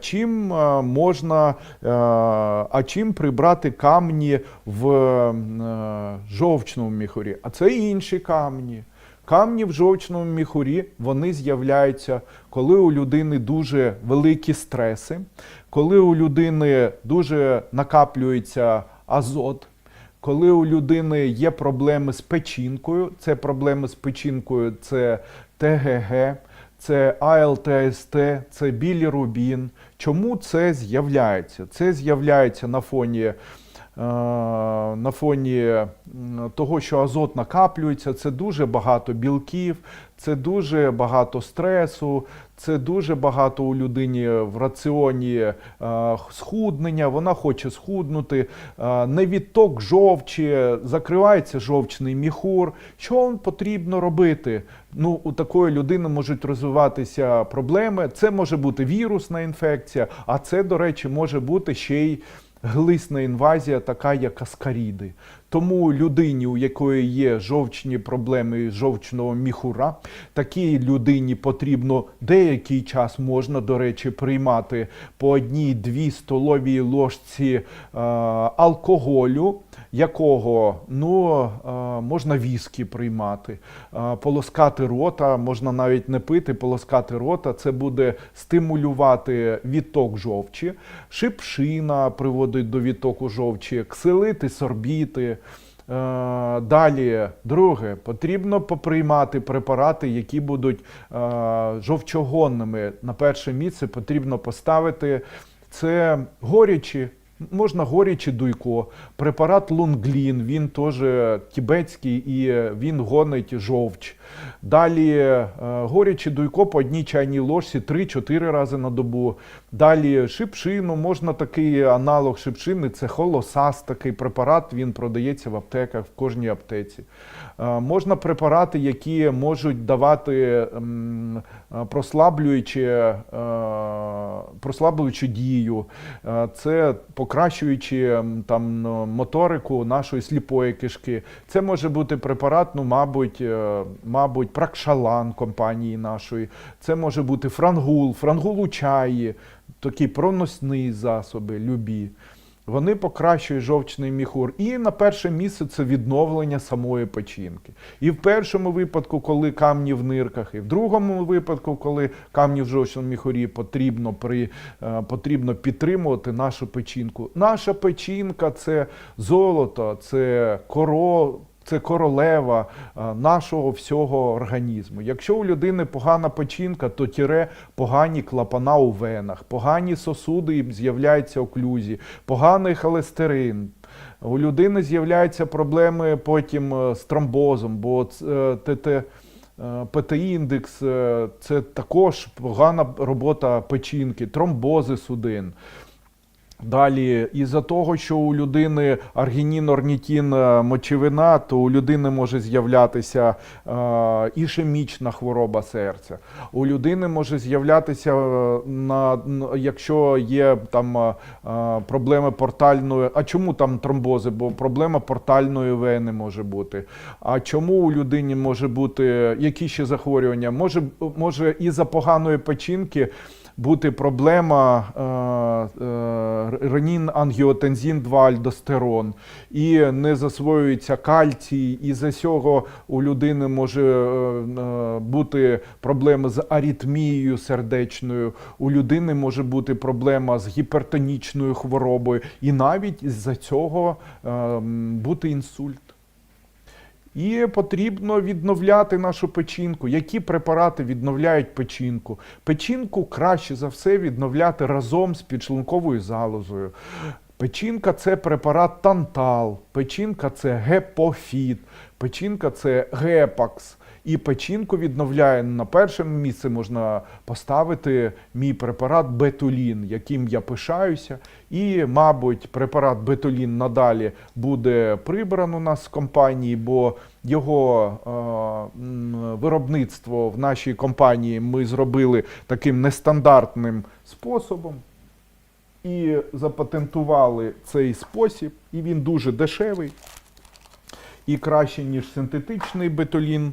Чим е, можна, е, а чим прибрати камні в е, жовчному міхурі? А це інші камні. Камні в жовчному міхурі вони з'являються, коли у людини дуже великі стреси, коли у людини дуже накаплюється азот, коли у людини є проблеми з печінкою, це проблеми з печінкою, це ТГГ, це АЛТСТ, це білірубін. Чому це з'являється? Це з'являється на фоні, на фоні того, що азот накаплюється, це дуже багато білків, це дуже багато стресу, це дуже багато у людині в раціоні е, схуднення, вона хоче схуднути, е, невідток жовчі, закривається жовчний міхур. Що вам потрібно робити? Ну, у такої людини можуть розвиватися проблеми. Це може бути вірусна інфекція, а це, до речі, може бути ще й глисна інвазія, така як аскаріди. Тому людині, у якої є жовчні проблеми жовчного міхура, такій людині потрібно деякий час можна, до речі, приймати по одній-дві столовій ложці е, алкоголю, якого ну, е, можна віскі приймати, е, полоскати рота, можна навіть не пити, полоскати рота. Це буде стимулювати відток жовчі, шипшина приводить до відтоку жовчі, ксилити, сорбіти. Е, Далі, друге, потрібно поприймати препарати, які будуть е, жовчогонними. На перше місце потрібно поставити це горячі. Можна горячі дуйко, препарат лунглін, він теж тібетський і він гонить жовч. Далі е, горячі дуйко по одній чайній ложці 3-4 рази на добу. Далі шипшину, можна такий аналог шипшини, це холосас, такий препарат, він продається в аптеках, в кожній аптеці. Е, Можна препарати, які можуть давати е, прослаблюючи, е, прослаблюючу дію. Це покращуючи там ну, моторику нашої сліпої кишки. Це може бути препарат, ну, мабуть, мабуть, пракшалан компанії нашої. Це може бути франгул, франгул у чаї, такі проносні засоби, любі. Вони покращують жовчний міхур. І на перше місце це відновлення самої печінки. І в першому випадку, коли камні в нирках, і в другому випадку, коли камні в жовчному міхурі, потрібно, при, е, потрібно підтримувати нашу печінку. Наша печінка це золото, це коро. Це королева е, нашого всього організму. Якщо у людини погана печінка, то тіре погані клапана у венах, погані сосуди і з'являються оклюзі, поганий холестерин. У людини з'являються проблеми потім е, з тромбозом, бо е, ТТ. ПТ-індекс це також погана робота печінки, тромбози судин. Далі, із-за того, що у людини аргінін, орнітін, е, мочевина, то у людини може з'являтися е, ішемічна хвороба серця. У людини може з'являтися, е, на, якщо є там проблеми портальної. А чому там тромбози? Бо проблема портальної вени може бути. А чому у людині може бути які ще захворювання? Може, може із-за поганої печінки бути проблема е, е, ренін, ангіотензин 2 альдостерон, і не засвоюється кальцій, і за цього у людини може е, бути проблема з аритмією сердечною, у людини може бути проблема з гіпертонічною хворобою, і навіть з-за цього е, бути інсульт. І потрібно відновляти нашу печінку. Які препарати відновляють печінку? Печінку краще за все відновляти разом з підшлунковою залозою. Печінка це препарат тантал, печінка це гепофіт, печінка це гепакс. І печінку відновляє на перше місце можна поставити мій препарат Бетулін, яким я пишаюся. І, мабуть, препарат Бетулін надалі буде прибрано у нас з компанії, бо його е, виробництво в нашій компанії ми зробили таким нестандартним способом. І запатентували цей спосіб, і він дуже дешевий і краще, ніж синтетичний бетулін.